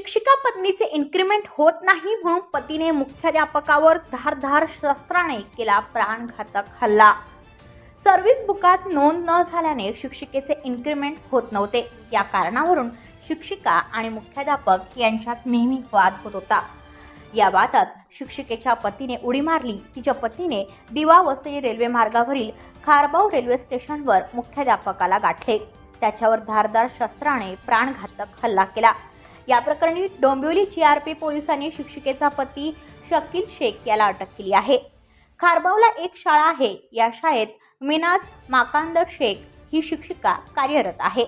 शिक्षिका पत्नीचे इन्क्रीमेंट होत नाही म्हणून पतीने मुख्याध्यापकावर धारधार शस्त्राने केला प्राणघातक हल्ला. सर्व्हिस बुकात नोंद न झाल्याने शिक्षिकेचे इन्क्रीमेंट होत नव्हते. या कारणावरून शिक्षिका आणि मुख्याध्यापक यांच्यात नेहमी वाद होत होता. या वादात शिक्षिकेच्या पतीने उडी मारली. तिच्या पतीने दिवा वसई रेल्वे मार्गावरील खारबाव रेल्वे स्टेशनवर मुख्याध्यापकाला गाठले. त्याच्यावर धारदार शस्त्राने प्राणघातक हल्ला केला. या प्रकरणी डोंबिवली ची आर पी पोलिसांनी शिक्षिकेचा पती शकील शेख याला अटक केली आहे. खारबावला एक शाळा आहे. या शाळेत मिनाज माकांद शेख ही शिक्षिका कार्यरत आहे.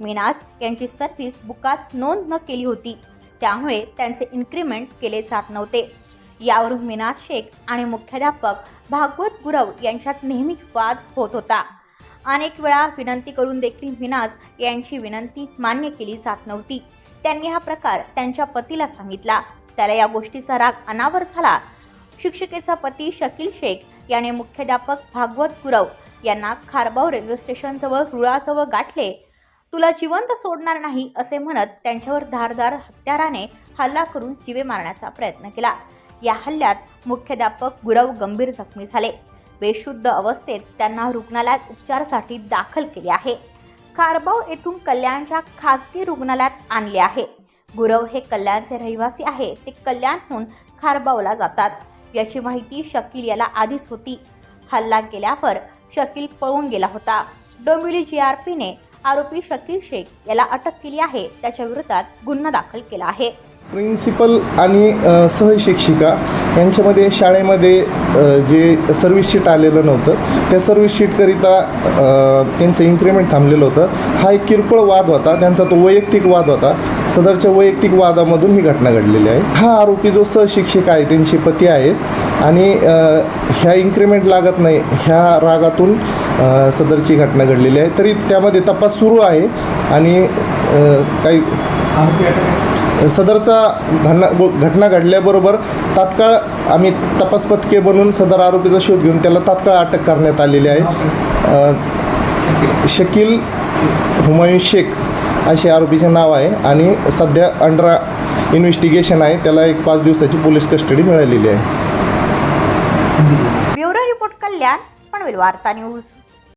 मिनाज यांची सर्व्हिस बुकात नोंद न केली होती. त्यामुळे त्यांचे इन्क्रीमेंट केले जात नव्हते. यावरून मिनाज शेख आणि मुख्याध्यापक भागवत गुरव यांच्यात नेहमी वाद होत होता. अनेक वेळा विनंती करून देखील मिनाज यांची विनंती मान्य केली जात नव्हती. त्यांनी हा प्रकार त्यांच्या पतीला सांगितला. त्याला या गोष्टीचा राग अनावर झाला. शिक्षिकेचा पती शकील शेख याने मुख्याध्यापक भागवत गुरव यांना खारबाव रेल्वे स्टेशनजवळ रुळाजवळ गाठले. तुला जिवंत सोडणार नाही असे म्हणत त्यांच्यावर धारदार हत्याराने हल्ला करून जिवे मारण्याचा प्रयत्न केला. या हल्ल्यात मुख्याध्यापक गुरव गंभीर जखमी झाले. बेशुद्ध अवस्थेत त्यांना रुग्णालयात उपचारासाठी दाखल केले आहे. खारबाव येथून कल्याणच्या खासगी रुग्णालयात आणले आहे. गुरव हे कल्याणचे रहिवासी आहे. ते कल्याणहून खारबावला जातात. याची माहिती शकील याला आधीच होती. हल्ला केल्यावर शकील पळून गेला होता. डोंबिवली पीने आरोपी शकील शेख याला अटक केली आहे. त्याच्या विरोधात गुन्हा दाखल केला आहे. प्रिन्सिपल आणि सहशिक्षिका यांच्यामध्ये शाळेमध्ये जे सर्व्हिस शीट आलेलं नव्हतं त्या सर्व्हिस शीटकरिता त्यांचं इन्क्रीमेंट थांबलेलं होतं. हा एक किरकोळ वाद होता. त्यांचा तो वैयक्तिक वाद होता. सदरच्या वैयक्तिक वादामधून ही घटना घडलेली आहे. हा आरोपी जो सहशिक्षिका आहे त्यांचे पती आहेत आणि ह्या इन्क्रीमेंट लागत नाही. ह्या रागातून सदरची घटना घडलेली आहे. तरी त्यामध्ये तपास सुरू आहे आणि काही सदरचा घटना घटना घडल्याबरोबर तात्काळ आम्ही तपास पथके सदर आरोपीचा शोध घेऊन त्याला तात्काळ अटक करण्यात आलेली आहे. शकील हुमायून शेख असे आरोपीचे नाव आहे आणि सध्या अंडर इन्व्हेस्टिगेशन आहे. त्याला एक पाच दिवसाची पोलीस कस्टडी मिळालेली आहे. ब्युरो रिपोर्ट कल्याण पनवेल वार्ता न्यूज.